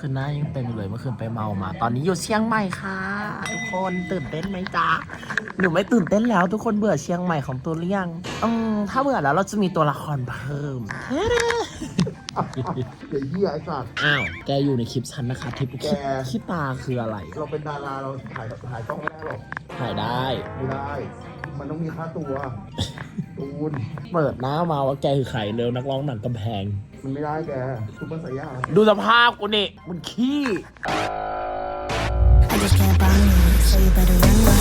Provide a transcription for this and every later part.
คือหน้ายังเป็นอยู่เลยเมื่อคืนไปเมามา ตอนนี้อยู่เชียงใหม่ค่ะ ทุกคนตื่นเต้นไหมจ๊ะหนูไม่ตื่นเต้นแล้ว ทุกคนเบื่อเชียงใหม่ของตัวหรือยังอืมถ้าเบื่อแล้วเราจะมีตัวละครเพิ่มเดี๋ยวเหี้ยไอ้สัตว์ อ้าวแกอยู่ในคลิปฉันนะคะทิปแกขี้ตาคืออะไรเราเป็นดาราเราถ่ายถ่ายต้องไม่ได้หรอกถ่ายได้ ไม่ได้ มันต้องมีค่าตัวตูน เปิดหน้ามาว่าแกคือใครเร็วนักร้องหนังกำแพง มันไม่ได้แกซุปเปอร์ไซย่าดูสภาพกูนี่มันขี้ I just can't buy me, so you better run, run.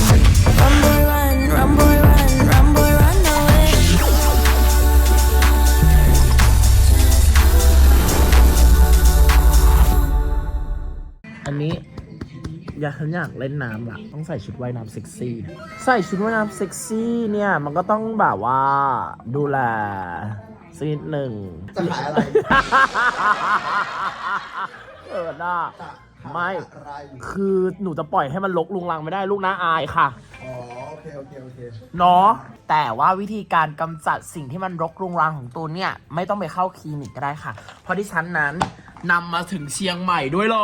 Run, boy, run, run, boy, run, run, boy, run away. อันนี้ อยากฉันอยากเล่นน้ำละต้องใส่ชุดว่ายน้ำเซ็กซี่นะใส่ชุดว่ายน้ำเซ็กซี่เนี่ย มันก็ต้องแบบว่าดูแล สักนิดหนึ่ง จะขายอะไร เออหน้าไม่ อะไรคือหนูจะปล่อยให้มันลกลุงลังไม่ได้ลูกน้าอายค่ะ อ๋อโอเคโอเคโอเคเนาะแต่ว่าวิธีการกำจัดสิ่งที่มันรกรุงรังของตูนเนี่ย ไม่ต้องไปเข้าคลินิกก็ได้ค่ะ เพราะที่ฉันนั้นนำมาถึงเชียงใหม่ด้วยเล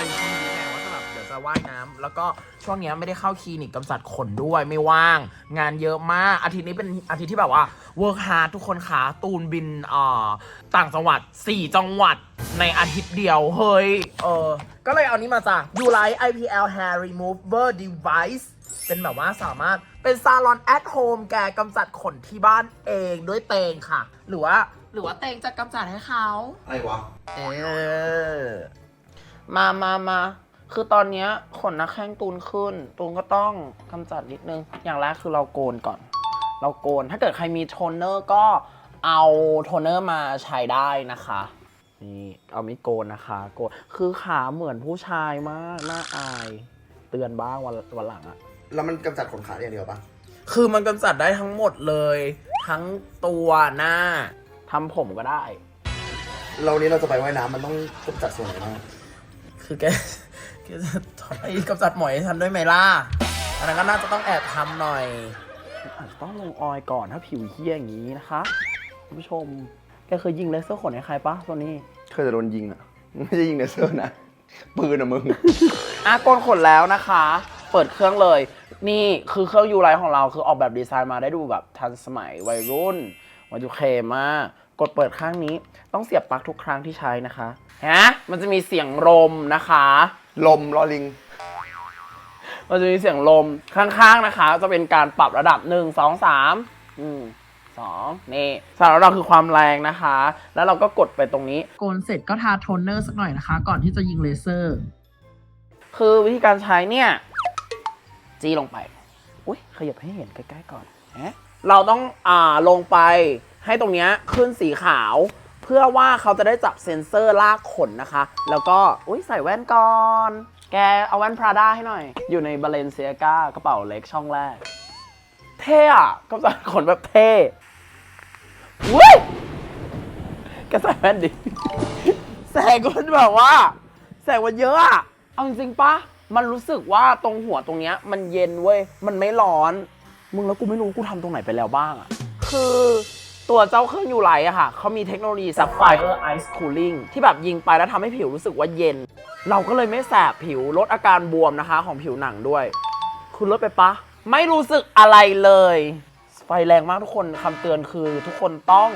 ยช่วงนี้แหละว่าจะแบบเดี๋ยว จะว่ายน้ำแล้วก็ช่วงเนี้ยไม่ได้เข้าคลินิกกำจัดขนด้วยไม่ว่าง งานเยอะมากอาทิตย์นี้เป็นอาทิตย์ที่แบบว่าเวิร์กฮาร์ดทุกคนขาตูนบินเอ่อต่างจังหวัด 4 จังหวัดในอาทิตย์เดียว เฮ้ย เออ ก็เลยเอานี้มาจ้ะ u l i t IPL Hair Remover Device เป็นแบบว่าสามารถเป็นซาลอนแอ t โฮมแกกำจัดขนที่บ้านเองด้วยเตงค่ะ หรือว่าหรือว่าเตงจะกำจัดให้เขาอะไรวะ เออ มามามา คือตอนเนี้ยขนหนักแข้งตูนขึ้น ตูนก็ต้องกำจัดนิดนึง อย่างแรกคือเราโกนก่อน เราโกน ถ้าเกิดใครมีโทนเนอร์ก็เอาโทนเนอร์มาใช้ได้นะคะ นี่เอาไม่โกนนะคะ โกน คือขาเหมือนผู้ชายมากน่าอาย เตือนบ้างวันวันหลังอะแล้วมันกำจัดขนขาอย่างเดียวปะคือมันกำจัดได้ทั้งหมดเลย ทั้งตัวหน้าทำผมก็ได้ เรานี้เราจะไปว่ายน้ำมันต้องกำจัดส่วนไหนบ้างคือแก แกจะถอดไอ้กำจัดหมอยให้ฉันด้วยไหมล่ะอันนั้นก็น่าจะต้องแอบทำหน่อยอาจจะต้องลงออยล์ก่อนถ้าผิวเฮี้ยอย่างนี้นะคะคุณผู้ชมแกเคยยิงเลเซอร์ขนให้ใครปะตัวนี้เคยจะโดนยิงอะ ไม่ใช่ยิงเลเซอร์นะ ปืนอะมึงอะโกนขนแล้วนะคะ เปิดเครื่องเลย นี่คือเครื่องยูไลท์ของเราคือออกแบบดีไซน์มาได้ดูแบบทันสมัยวัยรุ่นวัยดูเคมาก กดเปิดข้างนี้ ต้องเสียบปลั๊กทุกครั้งที่ใช้นะคะฮะมันจะมีเสียงลมนะคะ ลมรอลิง มันจะมีเสียงลมข้างๆนะคะ จะเป็นการปรับระดับ1 2 3อืมสองนี่สามระดับคือความแรงนะคะ แล้วเราก็กดไปตรงนี้ โกนเสร็จก็ทาโทนเนอร์สักหน่อยนะคะ ก่อนที่จะยิงเลเซอร์ คือวิธีการใช้เนี่ย จี้ลงไป อุ้ยขยับให้เห็นใกล้ๆก่อนแหมเราต้องอ่าลงไปให้ตรงเนี้ยขึ้นสีขาว เพื่อว่าเขาจะได้จับเซ็นเซอร์ลากขนนะคะ แล้วก็อุ้ยใส่แว่นก่อน แกเอาแว่นพราด้าให้หน่อย อยู่ในบาเลนเซียกากระเป๋าเล็กช่องแรก เท่อะกำจัดขนแบบเท่อุ้ยแกใส่แว่นดิ แสงมันแบบว่า แสงมันเยอะอะเอาจริงๆปะมันรู้สึกว่าตรงหัวตรงเนี้ย มันเย็นเว้ย มันไม่ร้อน มึงแล้วกูไม่รู้กูทำตรงไหนไปแล้วบ้างอะคือ ตัวเจ้าเครื่องยูไลท์อะค่ะเขามีเทคโนโลยี Sapphire Ice Cooling ที่แบบยิงไปแล้วทำให้ผิวรู้สึกว่าเย็น เราก็เลยไม่แสบผิวลดอาการบวมนะคะ ของผิวหนังด้วย คุณลดไปปะ ไม่รู้สึกอะไรเลย ไฟแรงมากทุกคนคำเตือนคือทุกคนต้อง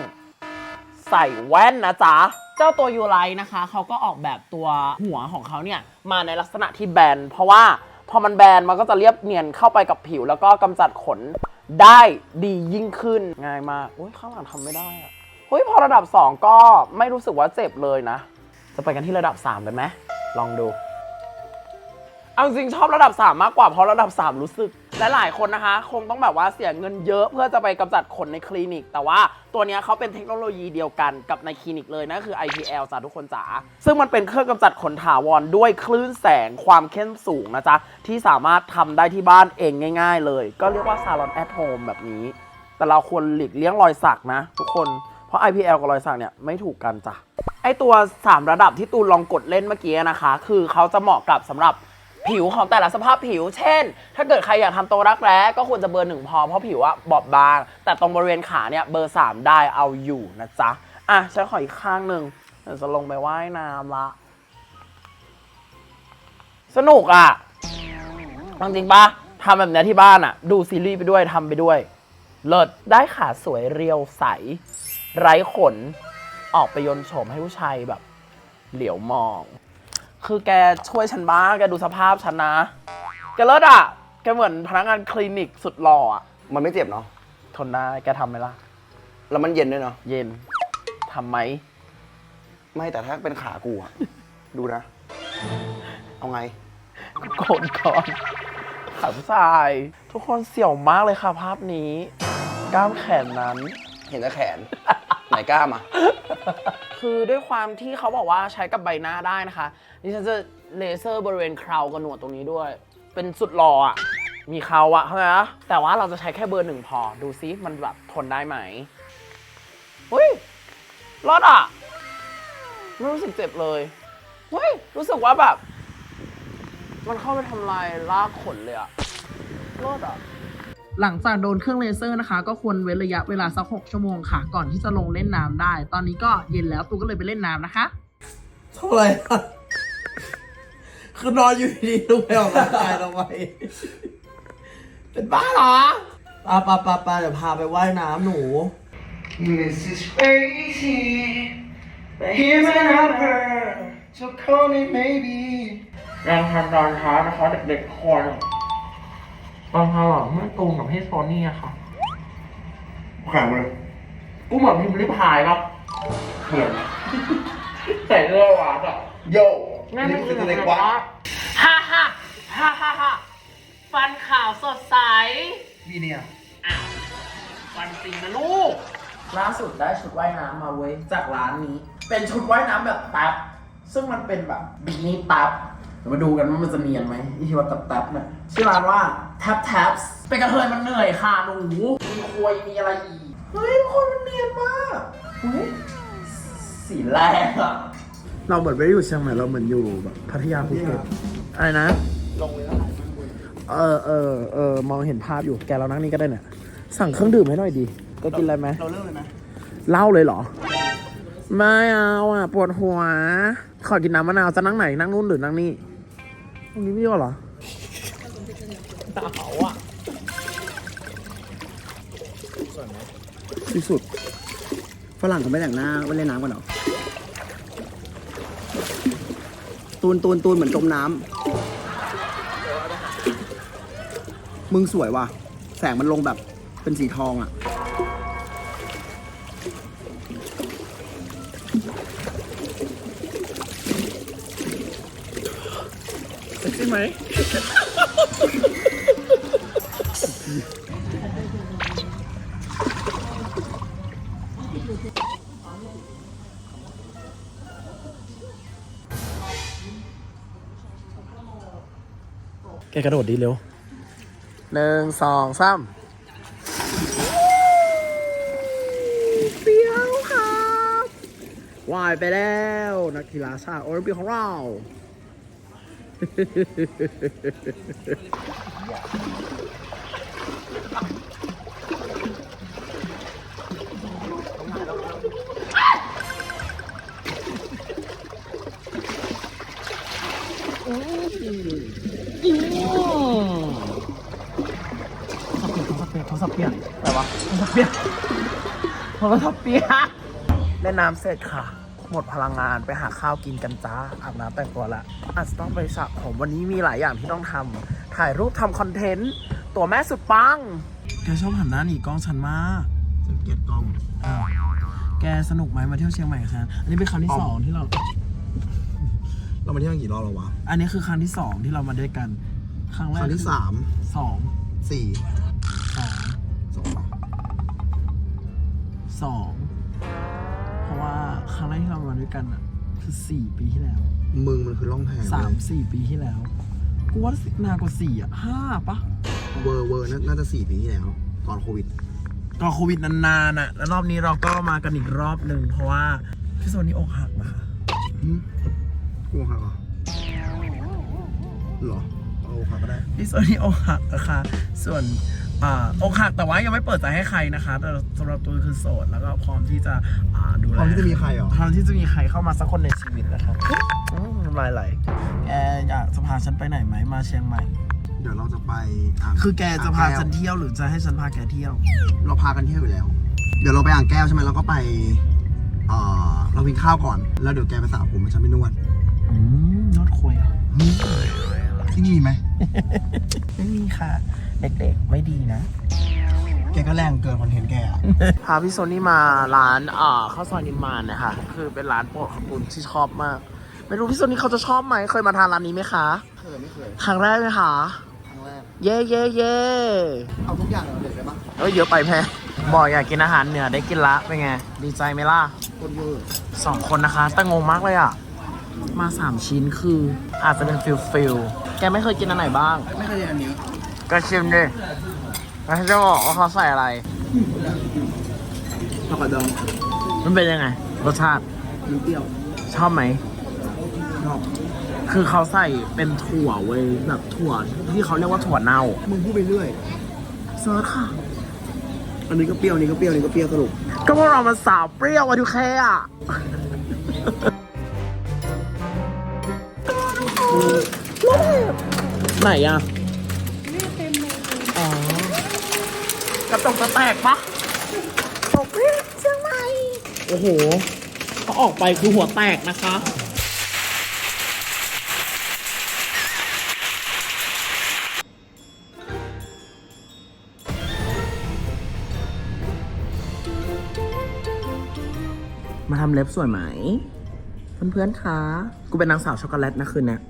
ใส่แว่นนะจ๊ะเจ้าตัวยูไลนะคะเขาก็ออกแบบตัวหัวของเขาเนี่ยมาในลักษณะที่แบน เพราะว่าพอมันแบนมันก็จะเรียบเนียนเข้าไปกับผิว แล้วก็กำจัดขน ได้ดียิ่งขึ้นง่ายมากอุ้ยข้างหลังทำไม่ได้อะเฮ้ยพอระดับ 2 ก็ไม่รู้สึกว่าเจ็บเลยนะ จะไปกันที่ระดับ 3 เลยไหมลองดู เอาจริงชอบระดับ 3 มากกว่าเพราะระดับ 3 รู้สึก และหลายคนนะคะ คงต้องแบบว่าเสียเงินเยอะเพื่อจะไปกำจัดขนในคลินิก แต่ว่าตัวเนี้ยเขาเป็นเทคโนโลยีเดียวกันกับในคลินิกเลยนั่นคือ IPL จ้ะทุกคนจ๋าซึ่งมันเป็นเครื่องกำจัดขนถาวรด้วยคลื่นแสงความเข้มสูงนะจ๊ะที่สามารถทำได้ที่บ้านเองง่าย ๆ เลย ก็เรียกว่าซาลอนแอทโฮมแบบนี้ แต่เราควรหลีกเลี่ยงรอยสักนะ ทุกคนเพราะ IPL กับรอยสักเนี่ยไม่ถูกกันจ้ะไอตัว 3 ระดับที่ตูนลองกดเล่นเมื่อกี้นะคะ คือเขาจะเหมาะกับสำหรับ ผิวของแต่ละสภาพผิว เช่น ถ้าเกิดใครอยากทำตัวรักแร้ก็ควรจะเบอร์หนึ่งพอเพราะผิวอะบอบบาง แต่ตรงบริเวณขาเนี่ยเบอร์สามได้เอาอยู่นะจ๊ะ อะฉันขออีกข้างหนึ่งเดี๋ยวจะลงไปว่ายน้ำละ สนุกอะจริงปะทำแบบเนี้ยที่บ้านอะ ดูซีรีส์ไปด้วยทำไปด้วย เลิศได้ขาสวยเรียวใส ไร้ขน ออกไปยนโฉมให้ผู้ชายแบบ เหลียวมอง คือแกช่วยฉันบ้างแกดูสภาพฉันนะ แกเลิศอะ แกเหมือนพนักงานคลินิกสุดหล่ออะ มันไม่เจ็บเนาะ ทนได้ แกทำไหมล่ะ แล้วมันเย็นด้วยเนาะ เย็น ทำไหม ไม่แต่ถ้าเป็นขากูอะ ดูนะ เอาไง โกนก่อนขาผู้ชาย ทุกคนเสี่ยวมากเลยค่ะภาพนี้ กล้ามแขนนั้น เห็นแต่แขน ไหนกล้ามอะ คือด้วยความที่เขาบอกว่าใช้กับใบหน้าได้นะคะดิฉันจะเลเซอร์บริเวณเคราวกับหนวดตรงนี้ด้วย เป็นสุดหล่ออะ มีเคราวอะเข้าใจปะแต่ว่าเราจะใช้แค่เบอร์หนึ่งพอ ดูซิมันแบบทนได้ไหมเฮ้ยรอดอะ ไม่รู้สึกเจ็บเลยเฮ้ยรู้สึกว่าแบบ มันเข้าไปทำลายรากขนเลยอะรอดอะ หลังจากโดนเครื่องเลเซอร์นะคะ ก็ควรเว้นระยะเวลาสัก 6 ชั่วโมงค่ะ ก่อนที่จะลงเล่นน้ำได้ ตอนนี้ก็เย็นแล้วตูก็เลยไปเล่นน้ำนะคะเท่าไหร่อะคือนอนอยู่ดีๆลุกไปออกกำลังกายทำไมเป็นบ้าเหรอปาปาปาปาเดี๋ยวพาไปว่ายน้ำหนู This is crazy Here's another So call me maybe แรงทันตอนเช้านะคะเด็กๆคน ตอนเช้าอะเมื่อตูมกับพี่โซนี่อะค่ะ แข็งเลยกูเหมือนพิมพ์ริพายครับเหมือนใส่เรือหวานอะโยแม่ไม่นี่กินคือเด็กวัดฮ่าฮ่าฮ่าฮ่าฮ่าฟันขาวสดใสมีเนี่ยอ้าวฟันจริงนะลูก ล่าสุดได้ชุดว่ายน้ำมาเว้ยจากร้านนี้ เป็นชุดว่ายน้ำแบบตับ ซึ่งมันเป็นแบบบิกินี่ตับเดี๋ยวมาดูกันว่ามันจะเนียนไหมอีที่ว่าตับตับๆเนี่ยชื่อร้านว่า Tap Taps เป็นกระเทยมันเหนื่อยค่ะหนูมีควยมีอะไรอีกเฮ้ยทุกคนมันเนียนมากเฮ้ยสีแรงอะเราเหมือนไม่ได้อยู่เชียงใหม่เราเหมือนอยู่แบบพัทยาภูเก็ตอะไรนะ ลงเลยนะเออเออเออมองเห็นภาพอยู่แกเรานั่งนี่ก็ได้เนี่ยสั่งเครื่องดื่มให้หน่อยดีก็กินอะไรไหมเราเริ่มเลยไหมเหล้าเลยเหรอ ไม่เอาอะ ปวดหัว ขอกินน้ำมะนาวจะนั่งไหนนั่งนู่นหรือนั่งนี่ต รงนี้ไม่ยอเหรอเต๋าอะที่สุด ฝรั่งเขาไม่แต่งหน้าไม่เล่นน้ำกันเหรอ ตูนตูนตูนเหมือนจมน้ำมึงสวยว่ะ แสงมันลงแบบเป็นสีทองอะ ไหมแกกระโดดดีเร็วหนึ่งสองสามเปียวครับว่ายไปแล้ว นักกีฬาชาติโอลิมปิกของเรา โทรศัพท์เปลี่ยนอะไรวะโทรศัพท์เปลี่ยนโทรศัพท์เปลี่ยนเล่นน้ำเสร็จค่ะ หมดพลังงานไปหาข้าวกินกันจ้าอาบน้ำแต่งตัวละอาจจะต้องไปสระผมวันนี้มีหลายอย่างที่ต้องทำถ่ายรูปทำคอนเทนต์ตัวแม่สุดปัง แกชอบหันหน้าหนีกล้องฉันมากฉันเกลียดกล้องอ้าวแกสนุกไหมมาเที่ยวเชียงใหม่กับฉันอันนี้เป็นครั้งที่สองที่เรา เรามาเที่ยวกันกี่รอบแล้ววะอันนี้คือครั้งที่สองที่เรามาด้วยกัน ครั้งแรกครั้งที่สามสองสี่สองสองปะสองเพราะว่าครั้งแรกที่เรามาด้วยกันอะ คือสี่ปีที่แล้วมึงมันคือล่องแพสามสี่ปีที่แล้ว กูว่านานกว่าสี่อะห้าปะเวอร์เวอร์น่าน่าจะสี่ปีที่แล้วก่อนโควิด ก่อนโควิดนานๆอะ แล้วรอบนี้เราก็มากันอีกรอบหนึ่งเพราะว่าพี่โซนี่อกหักมาหืมกูหักเหรอเหรอเอาหักก็ได้ พี่โซนี่อกหักนะคะส่วน อ่าอกหักแต่ว่ายังไม่เปิดใจให้ใครนะคะ แต่สำหรับตัวคือโสดแล้วก็พร้อมที่จะอ่าดูแลพร้อมที่จะมีใครเหรอพร้อมที่จะมีใครเข้ามาสักคนในชีวิตนะครับอืมน้ำลายไหลแกอยากจะพาฉันไปไหนไหมมาเชียงใหม่ เดี๋ยวเราจะไปอ่างคือแกจะพาอ่งฉันแก้วเที่ยวหรือจะให้ฉันพาแกเที่ยว เราพากันเที่ยวอยู่แล้ว เดี๋ยวเราไปอ่างแก้วใช่ไหมเราก็ไปเอ่อเรากินข้าวก่อน แล้วเดี๋ยวแกไปสระผมมันฉันไปนวดอืมนวดคุยเหรอ ที่นี่มีไหมไม่มีค่ะ เด็กๆ ไม่ดีนะ แกก็แรงเกินคอนเทนต์แกอะพาพี่โซนี่มาร้านอ่าข้าวซอยนิมมานนะคะคือเป็นร้านโปรดของคุณที่ชอบมาก ไม่รู้พี่โซนี่เขาจะชอบไหมเคยมาทานร้านนี้ไหมคะ เคยไม่เคย ครั้งแรกไหมคะ ครั้งแรก เย่เย่เย่เอาทุกอย่างเราเด็ดได้ปะเอ้ยเยอะไปแพ้บอกอยากกินอาหารเหนือได้กินละเป็นไง ดีใจไหมล่ะ คนเวอร์สองคนนะคะแต่งงมากเลยอะ มาสามชิ้นคือ อาจจะเป็นฟิลฟิลแกไม่เคยกินอันไหนบ้าง ไม่เคยเรียนอันนี้ก็ชิมดิแล้วจะบอกว่าเขาใส่อะไรผักกาดดองมันเป็นยังไง รสชาติมันเปรี้ยว ชอบไหมชอบคือเขาใส่เป็นถั่วเว้ยแบบถั่วที่เขาเรียกว่าถั่วเน่า มึงพูดไปเรื่อยเซิร์ชค่ะ อันนี้ก็เปรี้ยวอันนี้ก็เปรี้ยวอันนี้ก็เปรี้ยวสรุปก็พวกเรามันสาวเปรี้ยวอะทุกแค่อะ ไหนอะอ๋อกระตกกระแตกปะตกเรียเชียงใหม่โอ้โหเขาออกไปคือหัวแตกนะคะมาทำเล็บสวยไหม เพื่อนๆคะ กูเป็นนางสาวช็อกโกแลตนะคืนเนี้ย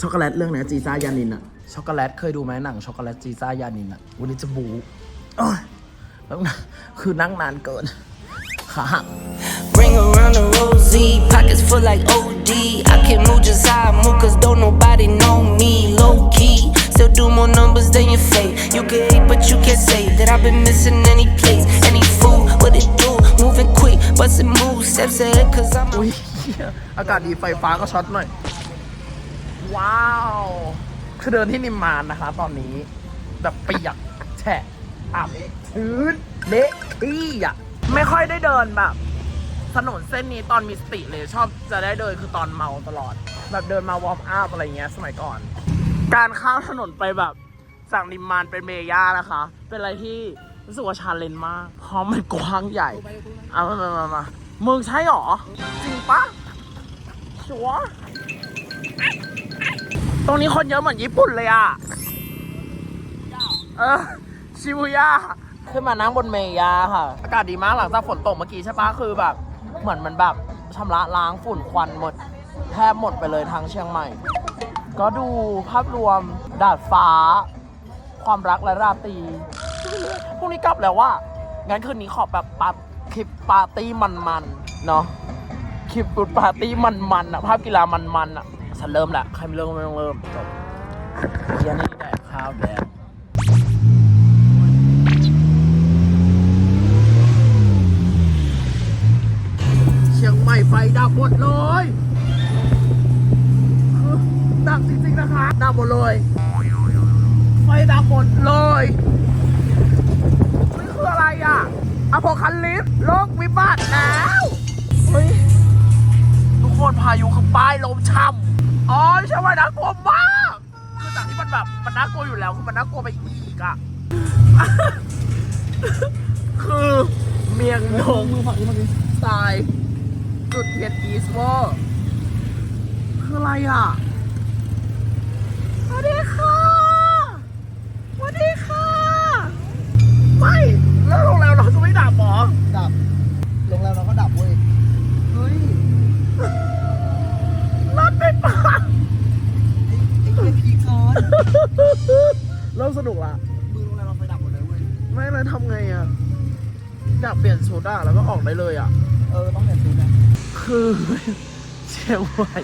ช็อกโกแลตเรื่องเนี้ยจีซ่ายานินอะช็อกโกแลตเคยดูไหมหนังช็อกโกแลตจีซ่ายานินอะวันนี้จะบูโอ้ยแล้วนะคือนั่งนานเกินขาหัก Bring around the rosy, pockets full like OD. I can move just how I move, cause don't nobody know me. Low key, still do more numbers than your fate. You can hate, but you can't say that I've been missing any place. Any fool, what it do? Moving quick, bustin' moves, steps ahead, cause I'm. อุ้ยเหี้ยอากาศดีไฟฟ้าก็ช็อตหน่อย ว้าว คือเดินที่นิมมานนะคะ ตอนนี้ แบบเปียกแฉะอับชื้นเละที่อะ ไม่ค่อยได้เดินแบบถนนเส้นนี้ตอนมีสติเลยชอบจะได้เดินคือตอนเมาตลอด แบบเดินมาวอร์มอัพอะไรเงี้ยสมัยก่อน การข้ามถนนไปแบบจากนิมมานเป็นเมย่านะคะ เป็นอะไรที่รู้สึกว่าชาเลนจ์มากเพราะมันกว้างใหญ่เอามามามามามึงใช่หรอ จริงปะชัวร์ ตรงนี้คนเยอะเหมือนญี่ปุ่นเลยอะ เออ ชิบุย่า ขึ้นมานั่งบนเมย่าค่ะ อากาศดีมากหลังจากฝนตกเมื่อกี้ใช่ปะคือแบบ เหมือนมันแบบชำระล้างฝุ่นควันหมด แทบหมดไปเลยทั้งเชียงใหม่ ก็ดูภาพรวมดาดฟ้า ความรักและราตรีพรุ่งนี้กลับแล้วว่า งั้นคืนนี้ขอแบบปาคลิปปาร์ตี้มันๆ เนาะคลิปฟุตปาร์ตี้มันๆอะภาพกีฬามันๆอะ ฉันเริ่มละใครไม่เริ่มก็ไม่ต้องเริ่มจบเยันนี่แดกข้าวแล้วเชียงใหม่ไฟดับหมดเลยคือดับจริงๆนะคะดับหมดเลยไฟดับหมดเลยนี่คืออะไรอะอโพคัลลิปส์โลกวิบัติแล้วเฮ้ยทุกคนพายุคือป้ายลมช่ำ อ๋อใช่ไหมน่ากลัวมากคือจากที่มันแบบมันน่ากลัวอยู่แล้วคือมันน่ากลัวไปอีกอะ คือเมียงดงทรายจุดเทียนอีสเวอร์คืออะไรอะสวัสดีค่ะสวัสดีค่ะ ไม่ แล้วโรงแรมเราจะไม่ดับหรอดับโรงแรมเราก็ดับเว้ย อ้พีคอนเริ่มสนุกละมือโรงแรมเราไฟดับหมดเลยเว้ย ไม่เลยทำไงอะอยากเปลี่ยนชุดอะแล้วก็ออกได้เลยอะ เออต้องเห็นดูนะคือเชียงใหม่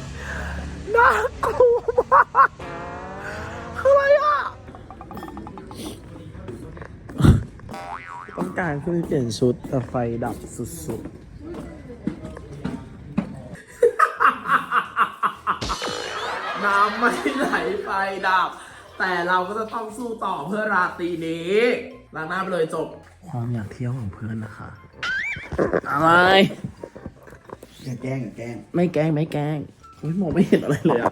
น่ากลัวมากคืออะไรอะ ต้องการขึ้นเปลี่ยนชุดแต่ไฟดับสุดๆ น้ำไม่ไหลไฟดับ แต่เราก็จะต้องสู้ต่อเพื่อราตรีนี้ล้างหน้าไปเลยจบ ความอยากเที่ยวของเพื่อนนะคะ อะไร อย่าแกล้งอย่าแกล้งไม่แกล้งไม่แกล้งอุ๊ยมองไม่เห็นอะไรเลยอะ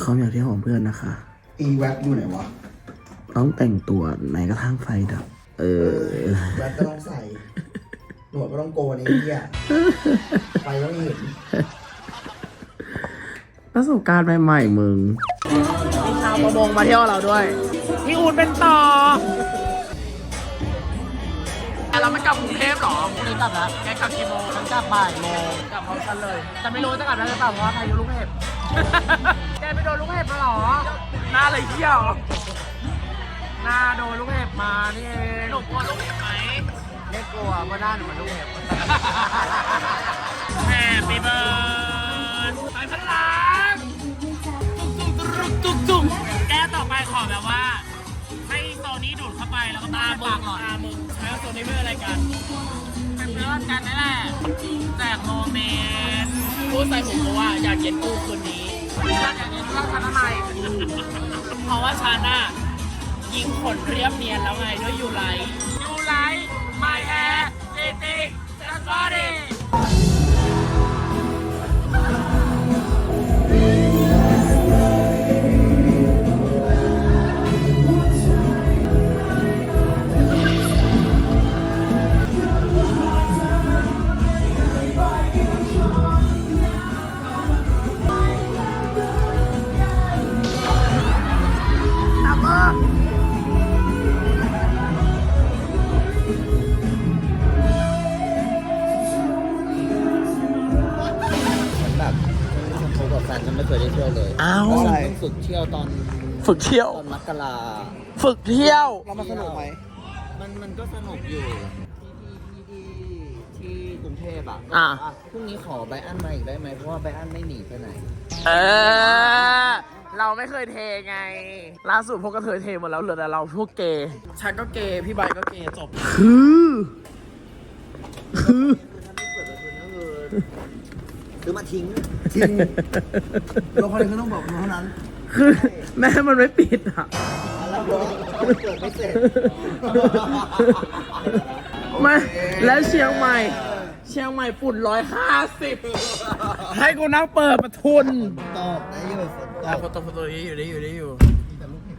เขาอยากที่ของเพื่อนนะคะ อีแว็กอยู่ไหนวะต้องแต่งตัวไหนกระทั่งไฟดับ เออ แว็กก็ต้องใส่ หนวดก็ต้องโกนไอ้เหี้ยไปแล้วเห็น ประสบการณ์ใหม่ๆมึง มีชาวประมงมาเที่ยวเราด้วยพี่อูนเป็นต่อเราไม่กลับกรุงเทพหรอพรุ่งนี้กลับแล้วแกกลับกี่โมงฉันกลับบ่ายโมงกลับพร้อมกันเลย แต่ไม่รู้จะกลับได้หรือเปล่าเพราะว่าพายุลูกเห็บ แกไปโดนลูกเห็บมาหรอ หน้าเลยเที่ยว หน้าโดนลูกเห็บมานี่เองหนูกลัวลูกเห็บไหมไม่กลัวเพราะหน้าหนูมันลูกเห็บแฮ ปปี้เบิร์ดไปพลังตุกตุกตุกตุกแก้ต่อไปขอแบบว่า ให้โซนี้ดูดเข้าไปแล้วก็ตาปากหลอดตามึงแล้วโซนี้เพื่ออะไรกัน เป็นเพื่อนกันนั่นแหละแจกโมเมนต์พูดใส่ผมเพราะว่าอยากเย็นกูคืนนี้อยากเย็นกูฉันทำไมเพราะว่าฉันอะยิงขนเรียบเนียนแล้วไงด้วยยูไลยูไล ฝึกเที่ยว ตอนมกราฝึกเที่ยว เรามาสนุกไหม มันมันก็สนุกอยู่ ที่ที่ที่ที่กรุงเทพอะอะก็บอกว่าพรุ่งนี้ขอไบอันมาอีกได้ไหมเพราะว่าไบอันไม่หนีไปไหน เออ เราไม่เคยเทไง ล่าสุดพวกกระเทยเทหมดแล้วเหลือแต่เราพวกเกย์ฉันก็เกย์พี่ใบก็เกย์จบ คือคือซื้อมาทิ้ง จริงเราคนนี้ก็ต้องบอกเท่านั้น คือแม่มันไม่ปิดอะ เกิดไม่เสร็จไม่แล้วเชียงใหม่ เชียงใหม่ฝุ่นร้อยห้าสิบให้กูนั่งเปิดประทุนตอบได้อยู่ฝนตอะกโฟโต้โฟโต้นี้อยู่ได้อยู่ได้อยู่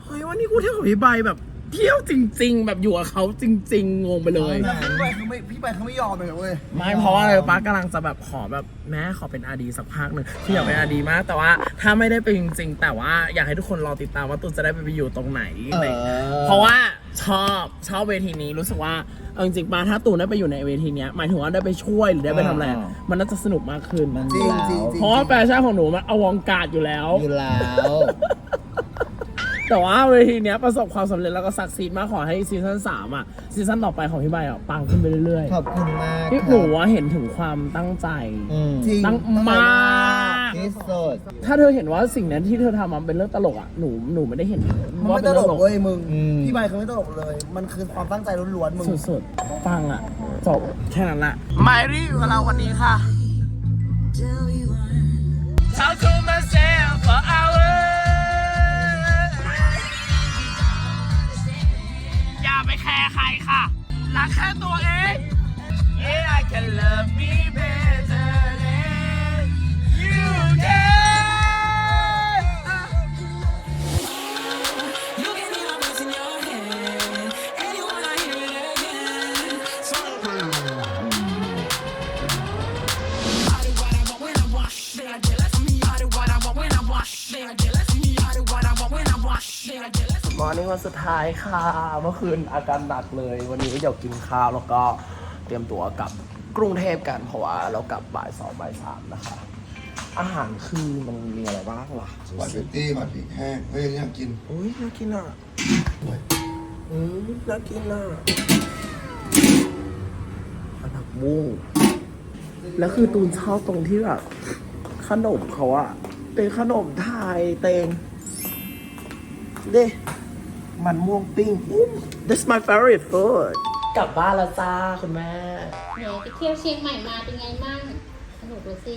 เฮ้ยวันนี้กูเที่ยวกับพี่ใบแบบ เที่ยวจริง ๆ แบบอยู่กับเขาจริง ๆ งงไปเลยพี่ไปเขาไม่พี่ไปเขาไม่ยอมเลยเว้ย ไม่เพราะว่าอะไรป้ากำลังจะแบบขอแบบแม่ขอเป็นอาดีสักพักหนึ่งที่อยากเป็นอาดีมาก แต่ว่าถ้าไม่ได้เป็นจริง ๆ แต่ว่าอยากให้ทุกคนรอติดตามว่าตูนจะได้ไปอยู่ตรงไหนอะไรอย่างเงี้ยเพราะว่าชอบชอบเวทีนี้รู้สึกว่าเอาจริงๆป้าถ้าตูนได้ไปอยู่ในเวทีเนี้ยหมายถึงว่าได้ไปช่วยหรือได้ไปทำอะไรมันน่าจะสนุกมากขึ้นมันจริงแล้วจริงจริงเพราะว่าแฟชั่นของหนูมันอวองการดอยู่แล้ว อยู่แล้ว แต่ว่าเวทีเนี้ยประสบความสำเร็จแล้วก็สักซีดมากขอให้ซีซั่นสามอะซีซั่นต่อไปของพี่ใบอะปังขึ้นไปเรื่อยขอบคุณมากๆพี่หนูว่าเห็นถึงความตั้งใจ อืมจริงตั้งมาก ที่สุดถ้าเธอเห็นว่าสิ่งนั้นที่เธอทำมันเป็นเรื่องตลกอะหนูหนูไม่ได้เห็นมันว่าไม่เป็ตนลเรื่องกเว้ยมึงอืมพี่ใบเขาไม่ตลกเลย มันคือความตั้งใจล้วนๆมึง สุดๆฟังอะจบแค่นั้นแหละไมรี่อยู่กับเราวันนี้ค่ะ Talk to myself for hours ไปแคร์ใครค่ะ รักแค่ตัวเอง Yeah I can love me better มอร์นิ่งวันสุดท้ายค่ะ เมื่อคืนอาการหนักเลย วันนี้เดี๋ยวกินข้าวแล้วก็เตรียมตัวกลับกรุงเทพกันเพราะว่าเรากลับบ่ายสองบ่ายสามนะคะ อาหารคือมันมีอะไรบ้างล่ะสปาเกตตี้ผัดพริกแห้งเฮ้ยอยากกินอุ้ยน่ากินอะอืมน่ากินอะอันดับบุ้งแล้วคือตูนชอบตรงที่แบบขนมเขาอะเป็นขนมไทยเตงเด้ มันม่วงปิ้งอุ้ม That's my favorite food กลับบ้านแล้วจ้าคุณแม่แหมไปเที่ยวเชียงใหม่มาเป็นไงมั่งสนุกเลยสิ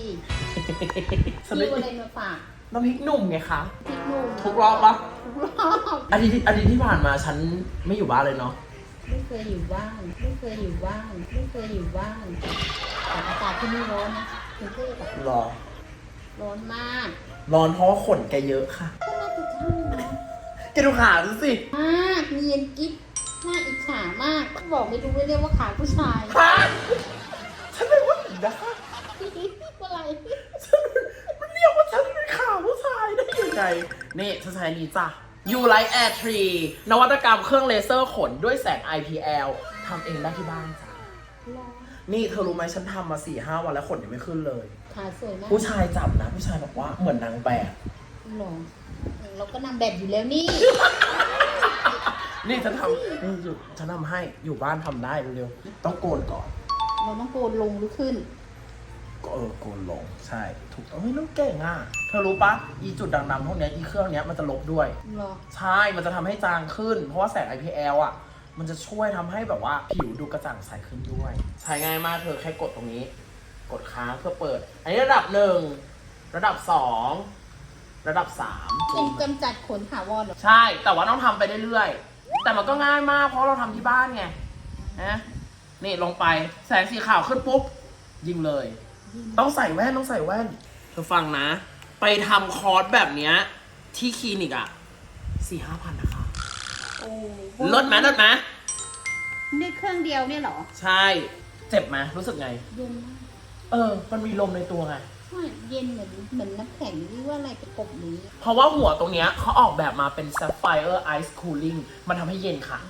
สนุคิกวอะไรมาฝากน้ำพริกหนุ่มไงคะพริกหนุ่มทุกรอบปะทุกรอบอาทิตย์ที่อาทิตย์ที่ผ่านมาฉันไม่อยู่บ้านเลยเนาะ ไม่เคยอยู่บ้านไม่เคยอยู่บ้านไม่เคยอยู่บ้านแต่อากาศที่นี่ร้อนนะกรุงเทพอะรอ ร้อนมาก ร้อนเพราะว่าขนแกเยอะค่ะ แกดูขาดูสิมากเนียนกิ๊บน่าอิจฉามาก บอกไม่รู้เลยเรียกว่าขาผู้ชายขาฉันเลยว่าหญิงนะอะไรมันเรียกว่าฉันเป็นขาผู้ชายได้ยังไงนี่ฉันใช้อันนี้จ้ะ You Light Air Tree นวัตกรรมเครื่องเลเซอร์ขนด้วยแสง IPL ทำเองได้ที่บ้านจ้ะร้อนนี่เธอรู้ไหมฉันทำมา4ี่ห้าวันแล้วขนยังไม่ขึ้นเลย ขาสวยมากผู้ชายจับนะ ผู้ชายบอกว่าเหมือนนางแบบหรอ เราก็นำแบบอยู่แล้วนี่ นี่ฉันทำนี่อยู่ฉันทำให้อยู่บ้านทำได้เร็วๆต้องโกนก่อน เราต้องโกนลงหรือขึ้น ก็เออโกนลงใช่ ถูกต้องเฮ้ยน้องเก่งอะ เธอรู้ปะอีจุดด่างๆพวกเนี้ยอีเครื่องเนี้ยมันจะลบด้วย หรอ ใช่มันจะทำให้จางขึ้น เพราะว่าแสง IPL อะ มันจะช่วยทำให้แบบว่าผิวดูกระจ่างใสขึ้นด้วย ใช้ง่ายมากเธอแค่กดตรงนี้ กดค้างเพื่อเปิด อันนี้ระดับหนึ่ง ระดับสอง ระดับสามเป็นกำจัดขนถาวรเหรอใช่ แต่ว่าต้องทำไปเรื่อยๆ แต่มันก็ง่ายมากเพราะเราทำที่บ้านไงนะนี่ลงไปแสงสีขาวขึ้นปุ๊บ ยิงเลย ต้องใส่แว่นต้องใส่แว่นเธอฟังนะ ไปทำคอร์สแบบเนี้ยที่คลินิกอะสี่ห้าพันนะคะโอ้ลดไหมลดไหมนี่เครื่องเดียวเนี่ยเหรอ ใช่ เจ็บไหมรู้สึกไง เย็นมากเออ มันมีลมในตัวไง ใช่เย็นเหมือนเหมือนน้ำแข็งหรือว่าอะไรประกบนี้ เพราะว่าหัวตรงเนี้ยเขาออกแบบมาเป็น Sapphire Ice Cooling มันทำให้เย็นค่ะ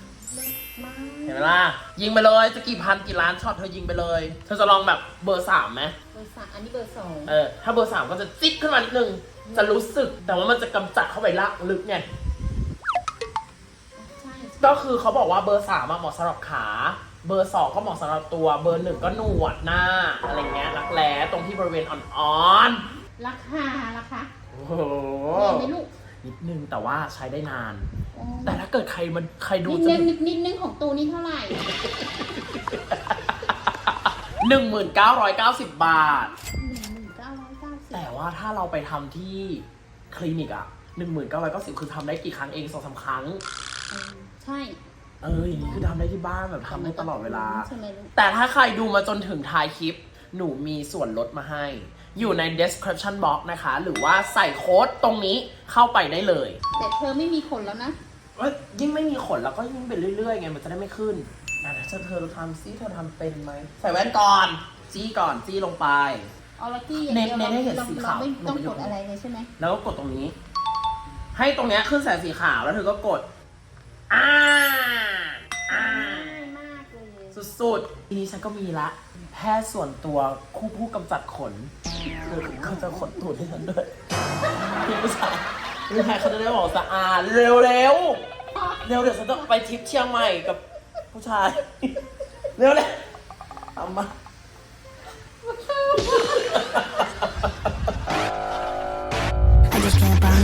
มากเห็นไหมล่ะ ยิงไปเลยจะกี่พันกี่ล้านช็อตเธอยิงไปเลย เธอจะลองแบบเบอร์สามไหมเบอร์สามอันนี้เบอร์สองเออ ถ้าเบอร์สามก็จะจิ๊กขึ้นมานิดนึง จะรู้สึกแต่ว่ามันจะกำจัดเข้าไปละลึกไงใช่ก็คือเขาบอกว่าเบอร์สามอะเหมาะสำหรับขา เบอร์สองก็เหมาะสำหรับตัว เบอร์หนึ่งก็หนวดหน้า อะไรเงี้ยรักแร้ตรงที่บริเวณอ่อนราคาราคาๆ โอ้โหเรียนไหมลูกนิดนึงแต่ว่าใช้ได้นานอ๋อแต่ถ้าเกิดใครมันใครดูนิดจะนึงนิดนิดนึงของตูนี่เท่าไหร่ หนึ่งหมื่นเก้าร้อยเก้าสิบบาท หนึ่งหมื่นเก้าร้อยเก้าสิบแต่ว่าถ้าเราไปทำที่คลินิกอะหนึ่งหมื่นเก้าร้อยเก้าสิบคือทำได้กี่ครั้งเองสองสามครั้งใช่ เอออย่างนี้คือทำได้ที่บ้านแบบทำได้ตลอดเวลา ใช่ไหมลูกแต่ถ้าใครดูมาจนถึงท้ายคลิป หนูมีส่วนลดมาให้ อยู่ใน description box นะคะ หรือว่าใส่โค้ดตรงนี้เข้าไปได้เลยแต่เธอไม่มีขนแล้วนะ เอ้ยยิ่งไม่มีขนเราก็ยิ่งไปเรื่อยๆไงมันจะได้ไม่ขึ้นอะเดี๋ยวเธอทำซิเธอทำเป็นไหมใส่แว่นก่อนจี้ก่อนจี้ลงไป เอาละที่อย่างเดียวเน้นๆให้เห็นเราสีเราขาวไม่ต้องลงไปอยู่กดอะไรเลยใช่ไหมแล้วก็กดตรงนี้ ให้ตรงเนี้ยขึ้นแสงสีขาวแล้วเธอก็กด อ่า สุดๆ ทีนี้ฉันก็มีละ แพทย์ส่วนตัวคู่ผู้กำจัดขนคือเขาจะขนตูดให้ฉันด้วยพี่ผู้ชายผู้ชายเขาจะได้บอกสะอาดเร็วเร็วๆเร็วเดี๋ยวฉันจะไปทริปเชียงใหม่กับผู้ชาย เร็วเลยทำมา I just can't buy